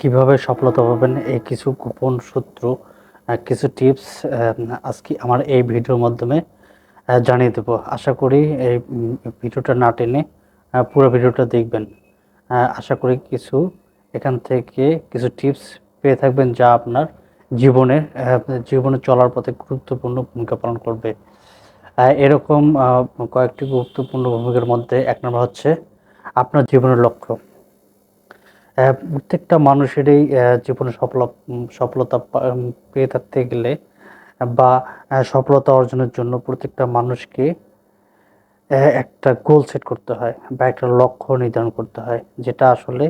কীভাবে সফলতা পাবেন এই কিছু গোপন সূত্র কিছু টিপস আজকে আমার এই ভিডিওর মাধ্যমে জানিয়ে দেবো। আশা করি এই ভিডিওটা না টেনে পুরো ভিডিওটা দেখবেন। আশা করি কিছু, এখান থেকে কিছু টিপস পেয়ে থাকবেন যা আপনার জীবনে জীবনে চলার পথে গুরুত্বপূর্ণ ভূমিকা পালন করবে। এরকম কয়েকটি গুরুত্বপূর্ণ ভূমিকার মধ্যে এক নম্বর হচ্ছে আপনার জীবনের লক্ষ্য। প্রত্যেকটা মানুষেরই জীবনে সফল সফলতা পেয়ে থাকতে গেলে বা সফলতা অর্জনের জন্য প্রত্যেকটা মানুষকে একটা গোল সেট করতে হয় বা একটা লক্ষ্য নির্ধারণ করতে হয়। যেটা আসলে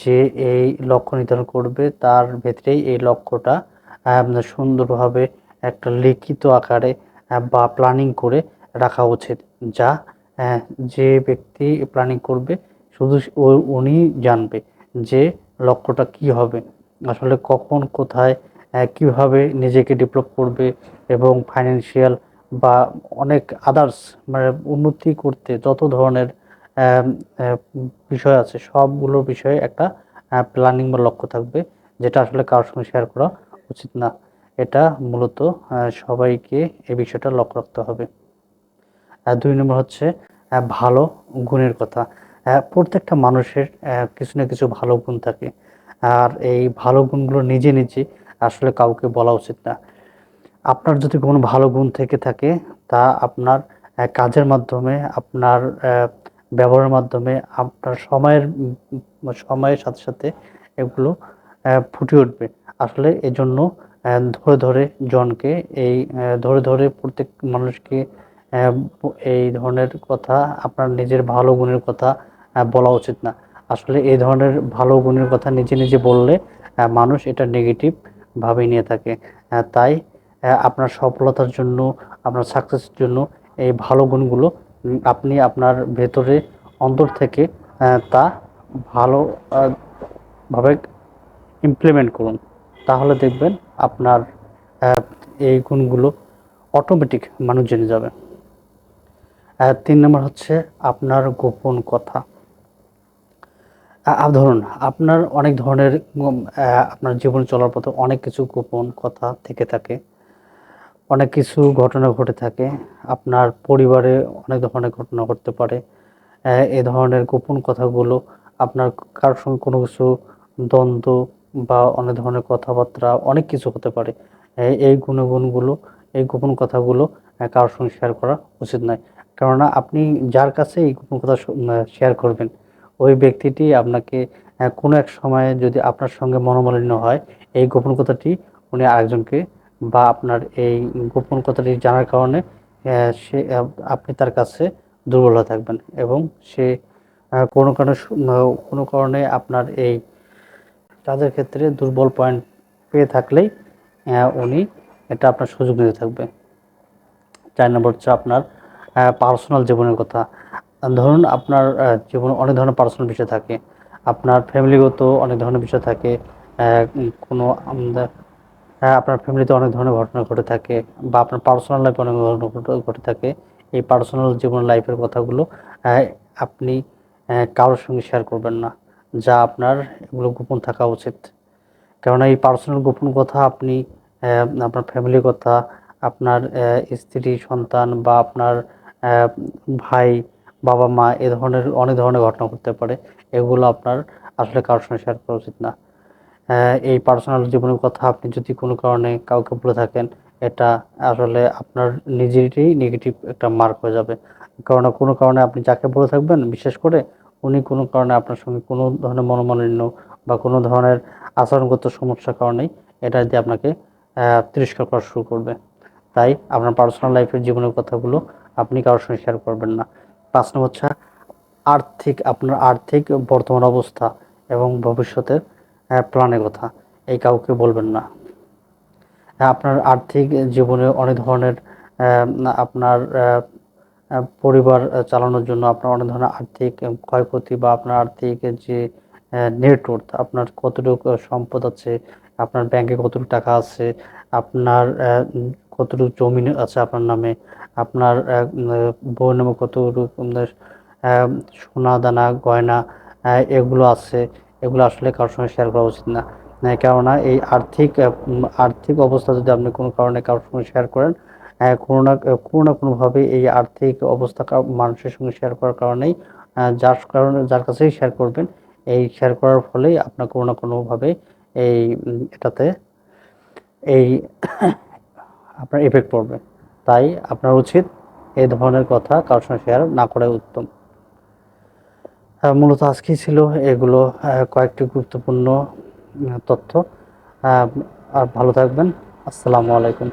যে এই লক্ষ্য নির্ধারণ করবে তার ভেতরেই এই লক্ষ্যটা সুন্দরভাবে একটা লিখিত আকারে বা প্ল্যানিং করে রাখা উচিত। যা যে ব্যক্তি প্ল্যানিং করবে শুধু উনি জানবে যে লক্ষ্যটা কি হবে, আসলে কখন, কোথায় কীভাবে নিজেকে ডেভেলপ করবে এবং ফাইন্যান্সিয়াল বা অনেক আদার্স মানে উন্নতি করতে যত ধরনের বিষয় আছে, সবগুলো বিষয়ে একটা প্ল্যানিং বা লক্ষ্য থাকবে, যেটা আসলে কারোর সঙ্গে শেয়ার করা উচিত না। এটা মূলত সবাইকে এই বিষয়টা লক্ষ্য রাখতে হবে। দুই নম্বর হচ্ছে ভালো গুণের কথা। প্রত্যেকটা মানুষের কিছু না কিছু ভালো গুণ থাকে। আর এই ভালো গুণগুলো নিজে নিজে আসলে কাউকে বলা উচিত না। আপনার যদি কোনো ভালো গুণ থেকে থাকে, তা আপনার কাজের মাধ্যমে, আপনার ব্যবহারের মাধ্যমে, আপনার সময়ের সময়ের সাথে সাথে এগুলো ফুটে উঠবে। আসলে এজন্য ধরে ধরে জনকে এই ধরে ধরে প্রত্যেক মানুষকে এই ধরনের কথা, আপনার নিজের ভালো গুণের কথা বলা উচিত না। আসলে এই ধরনের ভালো গুণের কথা নিজে নিজে বললে মানুষ এটা নেগেটিভ ভাবে নিয়ে থাকে। তাই আপনার সফলতার জন্য, আপনার সাকসেসের জন্য এই ভালো গুণগুলো আপনি আপনার ভেতরে, অন্তর থেকে তা ভালো ভাবে ইমপ্লিমেন্ট করুন। তাহলে দেখবেন আপনার এই গুণগুলো অটোমেটিক মানুষ জেনে যাবে। তিন নম্বর হচ্ছে আপনার গোপন কথা। ধরুন আপনার অনেক ধরনের আপনার জীবন চলার পথে অনেক কিছু গোপন কথা থেকে থাকে, অনেক কিছু ঘটনা ঘটে থাকে, আপনার পরিবারে অনেক ধরনের ঘটনা ঘটতে পারে, এ ধরনের গোপন কথাগুলো, আপনার কারোর সঙ্গে কোনো কিছু দ্বন্দ্ব বা অনেক ধরনের কথাবার্তা অনেক কিছু হতে পারে এই গুণগুণগুলো, এই গোপন কথাগুলো কারোর সঙ্গে শেয়ার করা উচিত নয়। কেননা আপনি যার কাছে এই গোপন কথা শেয়ার করবেন ওই ব্যক্তিটি আপনাকে কোনো এক সময়ে যদি আপনার সঙ্গে মনোমালিন্য হয়, এই গোপন কথাটি উনি আরেকজনকে বা আপনার এই গোপন কথাটি জানার কারণে সে আপনি তার কাছে দুর্বল হয়ে থাকবেন এবং সে কোনো কারণে কোনো কারণে আপনার এই কাজের ক্ষেত্রে দুর্বল পয়েন্ট পেয়ে থাকলেই উনি এটা আপনার সুযোগ নিতে থাকবে। চার নম্বর হচ্ছে আপনার পার্সোনাল জীবনের কথা। ধরুন আপনার জীবনে অনেক ধরনের পার্সোনাল বিষয় থাকে। আপনার ফ্যামিলিগত অনেক ধরনের বিষয় থাকে। কোনো আপনার ফ্যামিলিতে অনেক ধরনের ঘটনা ঘটে থাকে বা আপনার পার্সোনাল লাইফে অনেক ঘটনা ঘটে থাকে। এই পার্সোনাল জীবন লাইফের কথাগুলো আপনি কারোর সঙ্গে শেয়ার করবেন না। যা আপনার এগুলো গোপন থাকা উচিত। কেননা এই পার্সোনাল গোপন কথা আপনি আপনার ফ্যামিলির কথা, আপনার স্ত্রী, সন্তান বা আপনার ভাই বাবা, মা এ ধরনের অনেক ধরনের ঘটনা ঘটতে পারে। এগুলো আপনার আসলে কারোর সঙ্গে শেয়ার করা উচিত না। এই পার্সোনাল জীবনের কথা আপনি যদি কোনো কারণে কাউকে বলে থাকেন, এটা আসলে আপনার নিজেরই নেগেটিভ একটা মার্ক হয়ে যাবে। কারণ কোনো কারণে আপনি যাকে বলে থাকবেন, বিশেষ করে উনি কোনো কারণে আপনার সঙ্গে কোনো ধরনের মনোমালিন্য বা কোনো ধরনের আচরণগত সমস্যার কারণেই এটা দিয়ে আপনাকে তিরস্কার করা শুরু করবে। তাই আপনার পার্সোনাল লাইফের জীবনের কথাগুলো আপনি কারোর সঙ্গে শেয়ার করবেন না। পাঁচ নম্বর হচ্ছে আর্থিক, আপনার আর্থিক বর্তমান অবস্থা এবং ভবিষ্যতের প্ল্যানের কথা। এই কাউকে বলবেন না। আপনার আর্থিক জীবনে অনেক ধরনের আপনার পরিবার চালানোর জন্য আপনার অনেক ধরনের আর্থিক ক্ষয়ক্ষতি বা আপনার আর্থিক যে নেটওয়ার্থ আপনার কতটুকু সম্পদ আছে, আপনার ব্যাংকে কতটুকু টাকা আছে, আপনার কতটুকু জমি আছে আপনার নামে? আপনার বউয়ের নামে কতটুকু সোনা দানা, গয়না এগুলো আছে। এগুলো আসলে কারোর সঙ্গে শেয়ার করা উচিত না। কেননা এই আর্থিক আর্থিক অবস্থা যদি আপনি কোনো কারণে কারোর সঙ্গে শেয়ার করেন কোনো না কোনো না কোনোভাবে এই আর্থিক অবস্থা মানুষের সঙ্গে শেয়ার করার কারণেই যার কারণে, যার কাছেই শেয়ার করবেন, এই শেয়ার করার ফলেই আপনার কোনো না কোনোভাবে এই এটাতে এই আপনার এফেক্ট পড়বে। তাই আপনার উচিত এই ধরনের কথা কারোর সঙ্গে শেয়ার না করাই উত্তম। মূলত আজকেই ছিল এগুলো কয়েকটি গুরুত্বপূর্ণ তথ্য। আর ভালো থাকবেন। আসসালামু আলাইকুম।